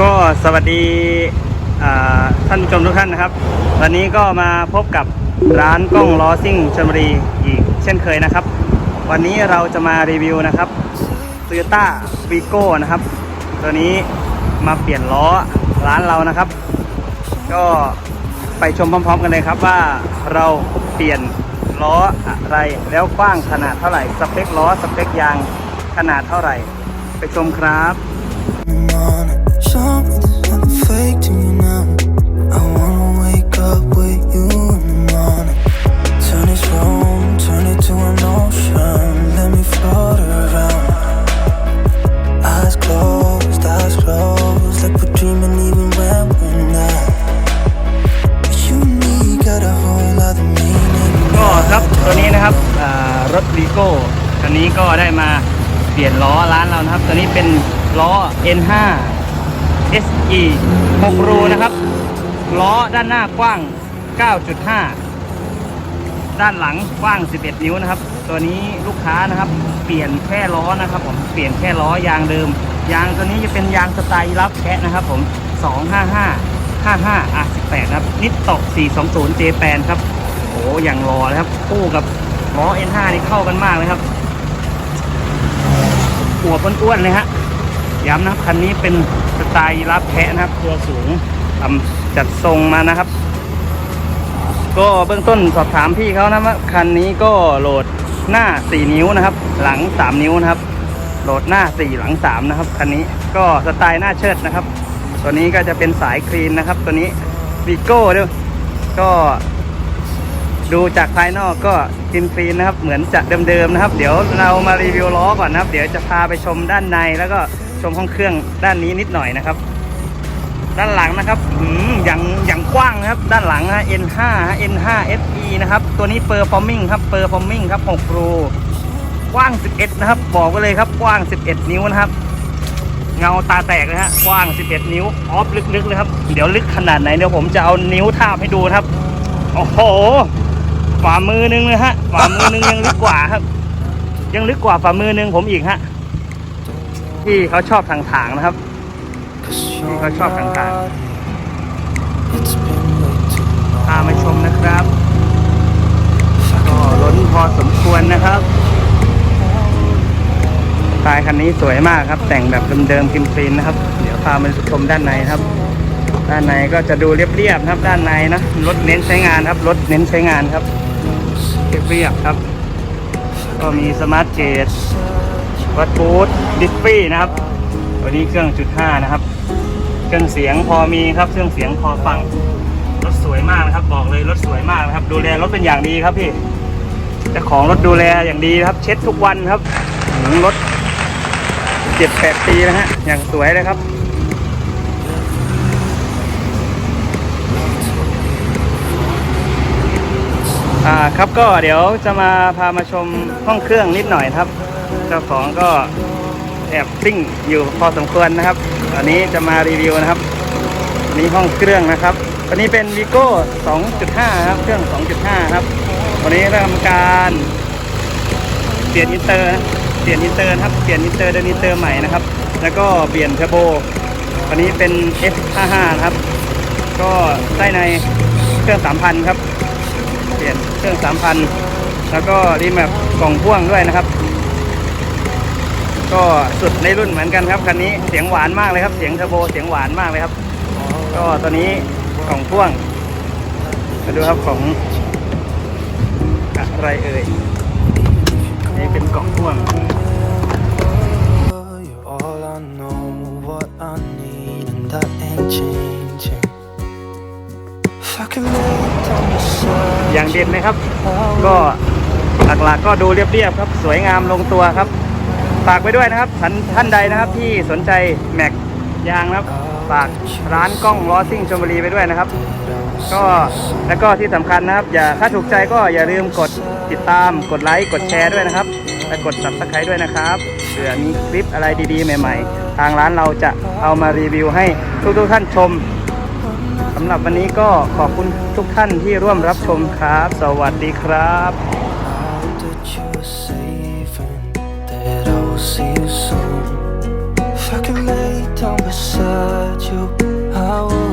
ก็สวัสดีท่านผู้ชมทุกท่านนะครับ วันนี้ก็มาพบกับร้านกล้องล้อซิ่งชลบุรีอีกเช่นเคยนะครับ วันนี้เราจะมารีวิวนะครับ t o y ยต้าวีโก้นะครับ ตัวนี้มาเปลี่ยนล้อร้านเรานะครับ ก็ไปชมพร้อม ๆ กันเลยครับว่าเราเปลี่ยนล้ออะไรแล้วกว้างขนาดเท่าไหร่ สเปคล้อสเปคยางขนาดเท่าไหร่ ไปชมครับ ตัวนี้นะครับรถวีโก้คันนี้ก็ได้มาเปลี่ยนล้อร้านเรานะครับ ตัวนี้เป็นล้อ N5 SE 6 รูนะครับ ล้อด้านหน้ากว้าง 9.5 ด้านหลังกว้าง 11 นิ้วนะครับ ตัวนี้ลูกค้านะครับ เปลี่ยนแค่ล้อนะครับผม เปลี่ยนแค่ล้อยางเดิม ยางตัวนี้จะเป็นยางสไตล์รับแคะนะครับผม 255 55 R18 ครับ นิตโต420 J แปนครับ โอ้อย่างรอเลยครับ คู่กับล้อ N5 นี่เข้ากันมากเลยครับหัวอ้วนๆเลยฮะย้ำนะครับคันนี้เป็น ตล์รับแคะนะครับ ตัวสูงทำจัดทรงมานะครับ ก็เบื้องต้นสอบถามพี่เขานะว่าคันนี้ก็โหลดหน้า 4 นิ้วนะครับ หลัง 3 นิ้วนะครับ โหลดหน้า 4 หลัง 3 นะครับ คันนี้ก็สไตล์หน้าเชิดนะครับ ตัวนี้ก็จะเป็นสายคลีนนะครับ ตัวนี้วีโก้ด้วยก็ดูจากภายนอกก็คลีนคลีนนะครับ เหมือนจะเดิมๆนะครับ เดี๋ยวเรามารีวิวล้อก่อนนะครับ เดี๋ยวจะพาไปชมด้านในแล้วก็ ชมห้องเครื่องด้านนี้นิดหน่อยนะครับ ด้านหลังนะครับอืมอย่างอย่างกว้างนะครับ ด้านหลังนะ N5 ฮะ N5 FE นะครับ ตัวนี้ Performing ครับ Performing ครับ6รูกว้าง 11 นะครับ บอกไว้เลยครับกว้าง 11 นิ้วนะครับ เงาตาแตกเลยฮะกว้าง 11 นิ้วออฟลึกๆเลยครับ เดี๋ยวลึกขนาดไหนเดี๋ยวผมจะเอานิ้วทาบให้ดูครับ โอ้โหฝ่ามือนึงเลยฮะฝ่ามือนึงยังลึกกว่าครับ ยังลึกกว่าฝ่ามือนึงผมอีกฮะ ที่เขาชอบทางถางๆนะครับ Cause Ikaw chop ang tan. It's been way too long. พามาชมนะครับก็ล้นพอสมควรนะครับทายคันนี้สวยมากครับ แต่งแบบเดิมๆคลีนๆนะครับ เดี๋ยวพามาชมด้านในครับ ด้านในก็จะดูเรียบๆครับ ด้านในนะรถเน้นใช้งานครับรถเน้นใช้งานครับเรียบๆครับ ก็มีสมาร์ทเกจ วัดบูทดิสฟี่นะครับ ตัวนี้เครื่องจุดห้านะครับ เครื่องเสียงพอมีครับ เครื่องเสียงพอฟัง รถสวยมากนะครับ บอกเลยรถสวยมากนะครับ ดูแลรถเป็นอย่างดีครับพี่เจ้าของรถดูแลอย่างดีครับ เช็ดทุกวันครับหือรถเจ็ดแปดปีนะฮะ อย่างสวยเลยครับอ่าครับก็เดี๋ยวจะมาพามาชมห้องเครื่องนิดหน่อยครับ เจ้าของก็แอบซิ่งอยู่พอสมควรนะครับ อันนี้จะมารีวิวนะครับอันนี้ห้องเครื่องนะครับวันนี้เป็นวีโก้2.5 ครับ เครื่อง 2.5 ครับวันนี้ทำการเปลี่ยนอินเตอร์เปลี่ยนอินเตอร์ครับเปลี่ยนอินเตอร์เดินอินเตอร์ใหม่นะครับ แล้วก็เปลี่ยนเทอร์โบวันนี้เป็น F55 ครับ ก็ได้ในเครื่อง 3,000 ครับ เปลี่ยนเครื่อง 3,000 แล้วก็รีแมปกล่องพ่วงด้วยนะครับ ก็สุดในรุ่นเหมือนกันครับคันนี้เสียงหวานมากเลยครับ เสียงเทอร์โบเสียงหวานมากเลยครับ ก็ตัวนี้กล่องพ่วงมาดูครับของอะไรเอ่ยนี่เป็นกล่องพ่วง You're all I know, what I need, and that ain't changing. If I could lay down beside อย่างเด่นนะครับ ก็หลักๆก็ดูเรียบๆครับ สวยงามลงตัวครับ ฝากไว้ด้วยนะครับท่านท่านใดนะครับที่สนใจแม็กยางนะครับฝากร้านกล้องล้อซิ่งชลบุรีไปด้วยนะครับ ก็แล้วก็ที่สำคัญนะครับ อย่าถ้าถูกใจก็อย่าลืมกดติดตามกดไลค์กดแชร์ด้วยนะครับและกด subscribe ด้วยนะครับเผื่อมีคลิปอะไรดีๆ ใหม่ ๆ ทางร้านเราจะเอามารีวิวให้ทุกๆท่านชมสำหรับวันนี้ก็ขอบคุณทุกท่านที่ร่วมรับชมครับ สวัสดีครับ saat you, I